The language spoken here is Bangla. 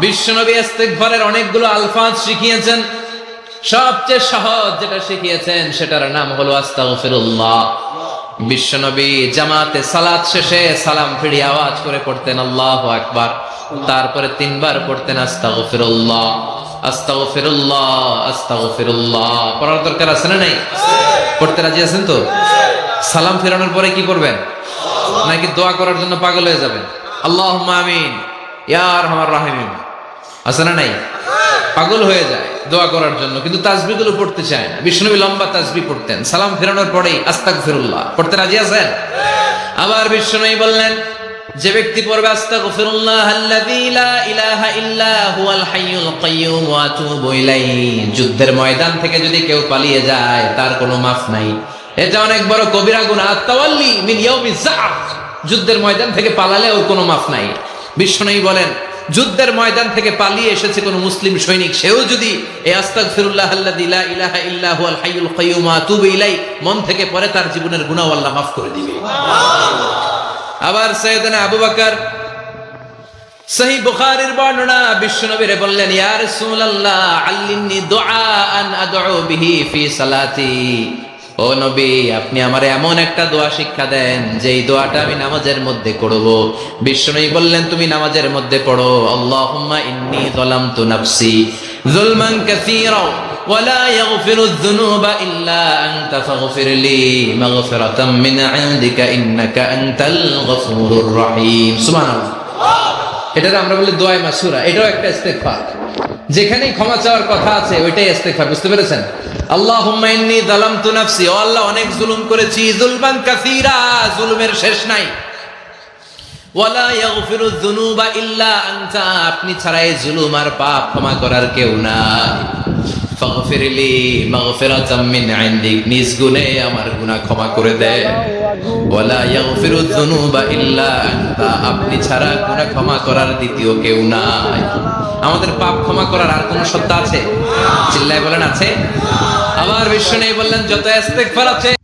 বিশ্বনবী ইস্তেগফারের অনেকগুলো আলফাজ শিখিয়েছেন। সবচেয়ে সহজ যেটা শিখিয়েছেন, সেটার নাম হলো আস্তাগফিরুল্লাহ। বিশ্বনবী জামাতে সালাত শেষে সালাম ফিরিয়ে আওয়াজ করে পড়তেন, আল্লাহু আকবার। তারপরে তিনবার পড়তেন, আস্তাগফিরুল্লাহ। আস্তাগফিরুল্লাহ আস্তাগফিরুল্লাহ। পড়ার দরকার আছে না নাই? পড়তে রাজি আছেন তো? সালাম ফেরানোর পরে কি করবেন নাকি দোয়া করার জন্য পাগল হয়ে যাবেন? আল্লাহুম্মা আমিন। ইয়া আরহামার রাহিমিন। আছে না নাই? পাগল হয়ে যায় দোয়া করার জন্য, কিন্তু তাসবি গুলো পড়তে চায় না। বিষ্ণুবী লম্বা তাজবি পড়তেন। সালাম ফেরানোর পরেই আস্তাক ফিরুল্লাহ পড়তে রাজি আছেন? আবার বিষ্ণুবী বললেন, যে ব্যক্তি পড়বে আস্তাগফিরুল্লাহ আল্লাযী লা ইলাহা ইল্লা হুয়াল হাইয়ুল কাইয়্যুম যুদ্ধের ময়দান থেকে যদি কেউ পালিয়ে যায়, তার কোনো মাফ নাই। এটা অনেক বড় কবিরা গুনাহ। তাওয়াল্লি মিন ইয়াউমিজ যুদ্ধের ময়দান থেকে পালালে ওর কোনো মাফ নাই। বিষ্ণুই বলেন যুদ্ধের ময়দান থেকে পালিয়ে এসেছে কোন মুসলিম সৈনিক। সেও যদি এই আস্তাগফিরুল্লাহ ইলাহা হাইয়ুল আতুবু ইলাই মন থেকে পরে তার জীবনের গুনাহ আল্লাহ মাফ করে দিবে। আবার সৈয়দনা আবু বকর সহি বুখারীর বর্ণনা বিশ্বনবীরে বললেন ইয়া রাসূলুল্লাহ আল্লিমনি দুআআন আদউ বিহি ফি সালাতি। ও নবী আপনি আমার এমন একটা দোয়া শিক্ষা দেন যেই দোয়াটা আমি নামাজের মধ্যে করব বিশ্বনবী বললেন তুমি নামাজের মধ্যে পড়ো আল্লাহুম্মা ইন্নী যালামতু নাফসি যুলমান কাসীরা ولا يغفر الذنوب إلا أنت فاغفر لي مغفرة من عندك إنك أنت الغفور الرحيم سبحان الله এটা আমরা বলি দোয়াই মাসুরা এটাও একটা ইস্তেগফার যেখানেই ক্ষমা চাওয়ার কথা আছে, ওইটাই ইস্তেগফার, বুঝতে পেরেছেন? আল্লাহ ইন্নী যালামতু নাফসি, ও আল্লাহ অনেক জুলুম করেছি, জুলমান কাসীরা, জুলুমের শেষ নাই। ওয়ালা ইয়াগফিরু যুনুবা ইল্লা আনতা, আপনি ছাড়াই জুলুম আর পাপ ক্ষমা করার কেউ নাই। আপনি ছাড়া ক্ষমা করার দ্বিতীয় কেউ আমাদের পাপ ক্ষমা করার আর কোন সত্তা আছে? চিল্লায় বলেন, আছে? আবার বিশ্ব নেই বললেন, যত আছে।